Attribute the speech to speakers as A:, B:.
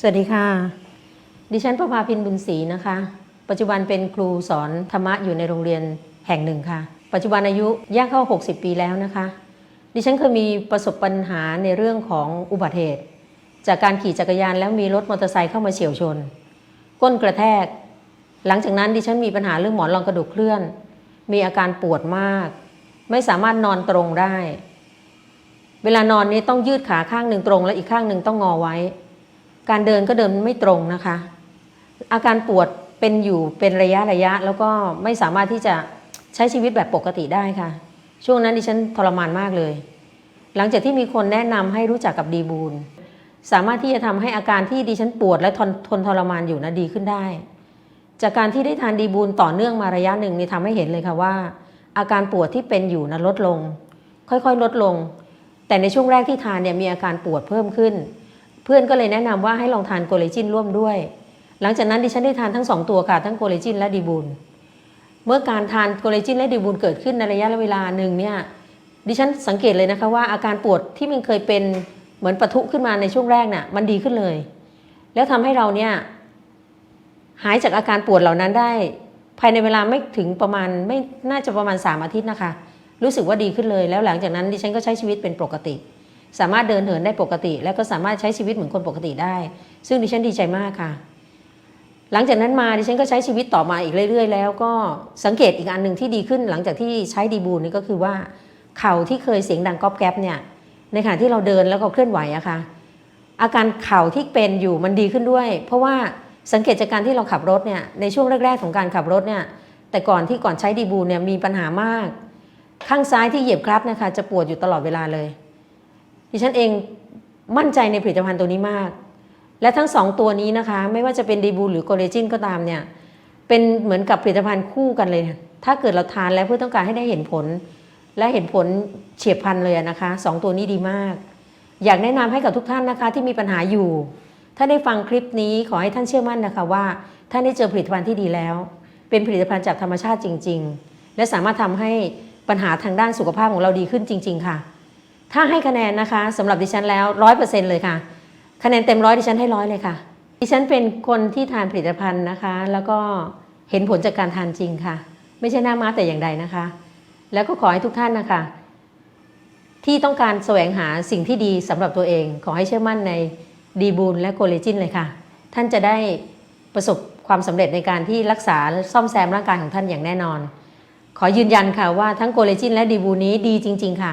A: สวัสดีค่ะ ดิฉันประภาพินบุญศรีนะคะ ปัจจุบันเป็นครูสอนธรรมะอยู่ในโรงเรียนแห่งหนึ่งค่ะ ปัจจุบันอายุย่างเข้า 60 ปีแล้วนะคะ ดิฉันเคยมีประสบปัญหาในเรื่องของอุบัติเหตุ จากการขี่จักรยานแล้วมีรถมอเตอร์ไซค์เข้ามาเฉียวชน ก้นกระแทก หลังจากนั้นดิฉันมีปัญหาเรื่องหมอนรองกระดูกเคลื่อน มีอาการปวดมาก ไม่สามารถนอนตรงได้ เวลานอนนี้ต้องยืดขาข้างหนึ่งตรง และอีกข้างหนึ่งต้องงอไว้ การเดินก็เดินไม่ตรงนะคะ อาการปวดเป็นอยู่เป็นระยะระยะ แล้วก็ไม่สามารถที่จะใช้ชีวิตแบบปกติได้ค่ะ ช่วงนั้นดิฉันทรมานมากเลย หลังจากที่มีคนแนะนำให้รู้จักกับดีบูลสามารถที่จะทำให้อาการที่ดิฉันปวดและทนทนทรมานอยู่นะดีขึ้นได้ จากการที่ได้ทานดีบูลต่อเนื่องมาระยะหนึ่งนี่ทำให้เห็นเลยค่ะว่า อาการปวดที่เป็นอยู่นะลดลง ค่อยๆลดลง แต่ในช่วงแรกที่ทานเนี่ยมีอาการปวดเพิ่มขึ้น เพื่อนก็เลยแนะนำว่าให้ลองทานโกเลจินร่วมด้วย หลังจากนั้นดิฉันได้ทานทั้งสองตัวค่ะทั้งโกเลจินและดีบูลเมื่อการทานโกเลจินและดีบูลเกิดขึ้นในระยะเวลาหนึ่งเนี่ยดิฉันสังเกตเลยนะคะว่าอาการปวดที่มันเคยเป็นเหมือนปะทุขึ้นมาในช่วงแรกน่ะมันดีขึ้นเลย แล้วทำให้เราเนี่ยหายจากอาการปวดเหล่านั้นได้ ภายในเวลาไม่ถึงประมาณไม่น่าจะประมาณ 3 อาทิตย์นะคะ รู้สึกว่าดีขึ้นเลย แล้วหลังจากนั้นดิฉันก็ใช้ชีวิตเป็นปกติ สามารถเดินเหินได้ปกติ แล้วก็สามารถใช้ชีวิตเหมือนคนปกติได้ ซึ่งดิฉันดีใจมากค่ะ หลังจากนั้นมาดิฉันก็ใช้ชีวิตต่อมาอีกเรื่อย ๆ แล้วก็สังเกตอีกอันหนึ่งที่ดีขึ้น หลังจากที่ใช้ดีบูลนี่ก็คือว่าเข่าที่เคยเสียงดังก๊อบแก๊บเนี่ยในขณะที่เราเดินแล้วก็เคลื่อนไหวอะค่ะอาการเข่าที่เป็นอยู่มันดีขึ้นด้วย เพราะว่าสังเกตจากการที่เราขับรถเนี่ยในช่วงแรก ๆ ของการขับรถเนี่ยแต่ก่อนที่ก่อนใช้ดีบูลเนี่ยมีปัญหามาก ข้างซ้ายที่เหยียบคลัตช์นะคะจะปวดอยู่ตลอดเวลาเลย ดิฉันเองมั่นใจในผลิตภัณฑ์ตัวนี้มาก และทั้งสองตัวนี้นะคะ ไม่ว่าจะเป็นดีบูหรือโกเลจินก็ตามเนี่ย เป็นเหมือนกับผลิตภัณฑ์คู่กันเลย ถ้าเกิดเราทานแล้วเพื่อต้องการให้ได้เห็นผล และเห็นผลเฉียบพลันเลยนะคะสองตัวนี้ดีมาก อยากแนะนำให้กับทุกท่านนะคะที่มีปัญหาอยู่ ถ้าได้ฟังคลิปนี้ขอให้ท่านเชื่อมั่นนะคะว่าท่านได้เจอผลิตภัณฑ์ที่ดีแล้ว เป็นผลิตภัณฑ์จากธรรมชาติจริง ๆ และสามารถทำให้ปัญหาทางด้านสุขภาพของเราดีขึ้นจริง ๆ ค่ะ ถ้าให้คะแนนนะคะสำหรับดิฉันแล้วร้อยเปอร์เซ็นต์เลยค่ะ คะแนนเต็มร้อยดิฉันให้ร้อยเลยค่ะ ดิฉันเป็นคนที่ทานผลิตภัณฑ์นะคะ แล้วก็เห็นผลจากการทานจริงค่ะ ไม่ใช่หน้าม้าแต่อย่างใดนะคะ แล้วก็ขอให้ทุกท่านนะคะ ที่ต้องการแสวงหาสิ่งที่ดีสำหรับตัวเอง ขอให้เชื่อมั่นในดีบูลและโกเลจินเลยค่ะ ท่านจะได้ประสบความสำเร็จในการที่รักษาซ่อมแซมร่างกายของท่านอย่างแน่นอน ขอยืนยันค่ะว่าทั้งโกเลจินและดีบูลนี้ดีจริง ๆ ค่ะ